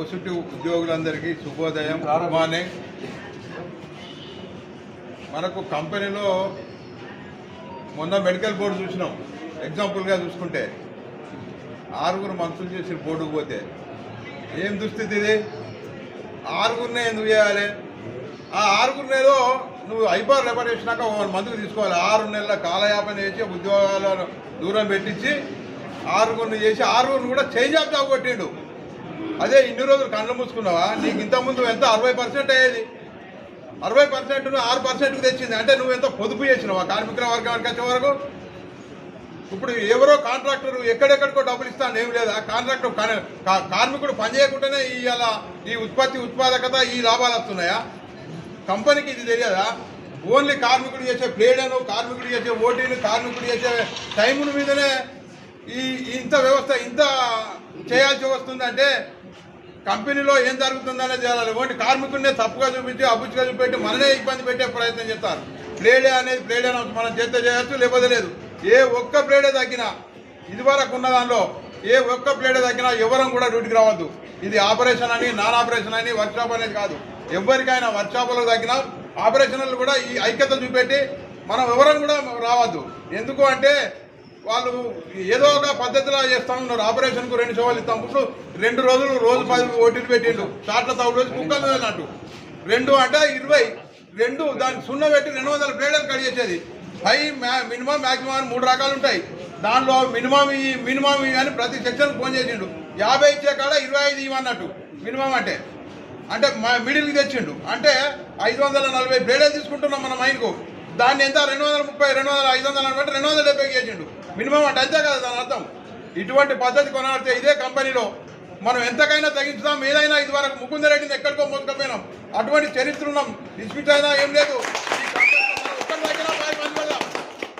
OCT ఉద్యోగులందరికీ శుభోదయం good మనకు కంపెనీలో మొన్న మెడికల్ బోర్డు చూసినాం. ఎగ్జాంపుల్గా చూసుకుంటే ఆరుగురు మనుషులు చేసి బోర్డుకు పోతే ఏం దుస్థితి ఇది? ఆరుగురినే ఎందుకు చేయాలి? ఆ ఆరుగురు నువ్వు ఐపర్ రిపేర్ చేసినాక ఓ మందుకు తీసుకోవాలి. ఆరు నెలల కాలయాపన చేసి ఉద్యోగాలను దూరం పెట్టించి ఆరుగురిని చేసి ఆరుగురిని కూడా చేంజ్ ఆఫ్ జాబ్ కొట్టిండు. అదే ఇన్ని రోజులు కళ్ళు మూసుకున్నావా? నీకు ఇంతకుముందు ఎంత? అరవై పర్సెంట్ అయ్యేది. అరవై పర్సెంట్ ఆరు పర్సెంట్కి తెచ్చింది. అంటే నువ్వు ఎంత పొదుపు చేసినావా? కార్మికుల వర్గానికి వచ్చే వరకు? ఇప్పుడు ఎవరో కాంట్రాక్టర్ ఎక్కడెక్కడికో డబ్బులు ఇస్తాను ఏం లేదు. ఆ కాంట్రాక్టర్ కా- కా- కార్మికుడు పనిచేయకుండానే ఇవాళ ఈ ఉత్పత్తి ఉత్పాదకత ఈ లాభాలు వస్తున్నాయా? కంపెనీకి ఇది తెలియదా? ఓన్లీ కార్మికుడు చేసే ప్లేడను కార్మికుడు చేసే ఓటీలు కార్మికుడు చేసే టైముల మీదనే ఈ ఇంత వ్యవస్థ ఇంత చేయాల్సి వస్తుందంటే కంపెనీలో ఏం జరుగుతుందనే చేయాలి ఓన్లీ కార్మికుడినే తప్పుగా చూపించి అబుచ్చిగా చూపెట్టి మననే ఇబ్బంది పెట్టే ప్రయత్నం చేస్తారు. ప్లేడే అనేది ప్లేడే అని మనం చేస్తే చేయొచ్చు లేకపోతే లేదు. ఏ ఒక్క ప్లేడే తగ్గినా ఇదివరకు ఉన్న దానిలో ఏ ఒక్క ప్లేడే తగ్గినా ఎవరం కూడా డ్యూటీకి రావద్దు. ఇది ఆపరేషన్ అని నాన్ ఆపరేషన్ అని వర్క్షాప్ అనేది కాదు. ఎవరికైనా వర్క్షాపులకు తగ్గినా ఆపరేషన్లు కూడా ఈ ఐక్యత చూపెట్టి మనం వివరం కూడా రావద్దు. ఎందుకు అంటే వాళ్ళు ఏదో ఒక పద్ధతిలో చేస్తా ఉన్నారు. ఆపరేషన్కు రెండు సేవలు ఇస్తాం. ఇప్పుడు రెండు రోజులు రోజు పది ఓటీలు పెట్టిండు. షార్ట్ల తవ్వు రోజు కుక్కలు అన్నట్టు రెండు అంటే ఇరవై. రెండు దానికి సున్నా పెట్టి రెండు వందల ప్లేడర్ కట్ చేసేది. హై మినిమం మ్యాక్సిమం అని మూడు రకాలు ఉంటాయి. దాంట్లో మినిమం ఈ మినిమం ఇవి అని ప్రతి సెక్షన్ ఫోన్ చేసిండు. యాభై ఇచ్చే కాడ ఇరవై ఐదు ఇవ్వన్నట్టు. మినిమం అంటే. అంటే మా మిడిల్కి తెచ్చిండు. అంటే ఐదు వందల నలభై బ్లేడే తీసుకుంటున్నాం మన మైండ్కు దాన్ని ఎంత? రెండు వందల ముప్పై రెండు వందల ఐదు వందల అంటే రెండు వందల డెబ్బై చేసిండు మినిమం అంటే అంతే కదా దాని అర్థం. ఇటువంటి పద్ధతి కొనాడితే ఇదే కంపెనీలో మనం ఎంతకైనా తగ్గించుదాం. ఏదైనా ఇది వరకు ముకుందరెడ్డిని ఎక్కడికో మోసుకపోయినాం. అటువంటి చరిత్ర ఉన్నాం. డిస్మిట్ అయినా ఏం లేదు. ఈ పెడదాం.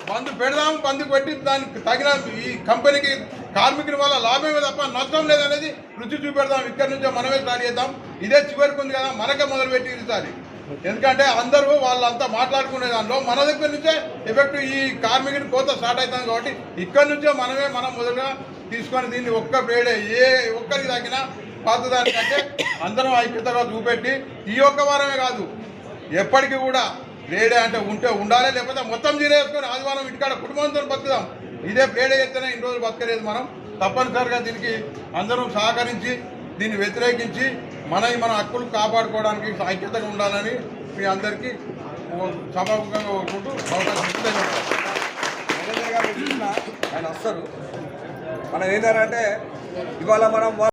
బంధు పెడదాం బంధు పెట్టి దానికి తగిన ఈ కంపెనీకి కార్మికుల వల్ల లాభమే తప్ప నష్టం లేదనేది రుచి చూపెడదాం. ఇక్కడి నుంచే మనమే స్టార్ట్ చేద్దాం. ఇదే చివరికి ఉంది కదా మనకే మొదలుపెట్టి ఈసారి ఎందుకంటే అందరూ వాళ్ళంతా మాట్లాడుకునే దానిలో మన దగ్గర నుంచే ఎఫెక్ట్ ఈ కార్మికుని కోత స్టార్ట్ అవుతుంది కాబట్టి ఇక్కడి నుంచే మనమే మనం మొదలుగా తీసుకొని దీన్ని ఒక్క ప్లేడే ఏ ఒక్కరికి తగ్గినా పాత దానికంటే అందరం ఐక్యతగా చూపెట్టి ఈ ఒక్క వారమే కాదు ఎప్పటికీ కూడా ప్లేడే అంటే ఉంటే ఉండాలి లేకపోతే మొత్తం జీరేసుకొని ఆదివారం ఇంటికాడ కుటుంబంతో బతుకుదాం. ఇదే పేడ ఎత్తనే ఇన్ని రోజులు బతకలేదు మనం. తప్పనిసరిగా దీనికి అందరం సహకరించి దీన్ని వ్యతిరేకించి మన మన హక్కులు కాపాడుకోవడానికి ఐక్యతగా ఉండాలని మీ అందరికీ సభాముఖంగా కోరుకుంటూ ఆయన వస్తారు మనం ఏంటంటే ఇవాళ మనం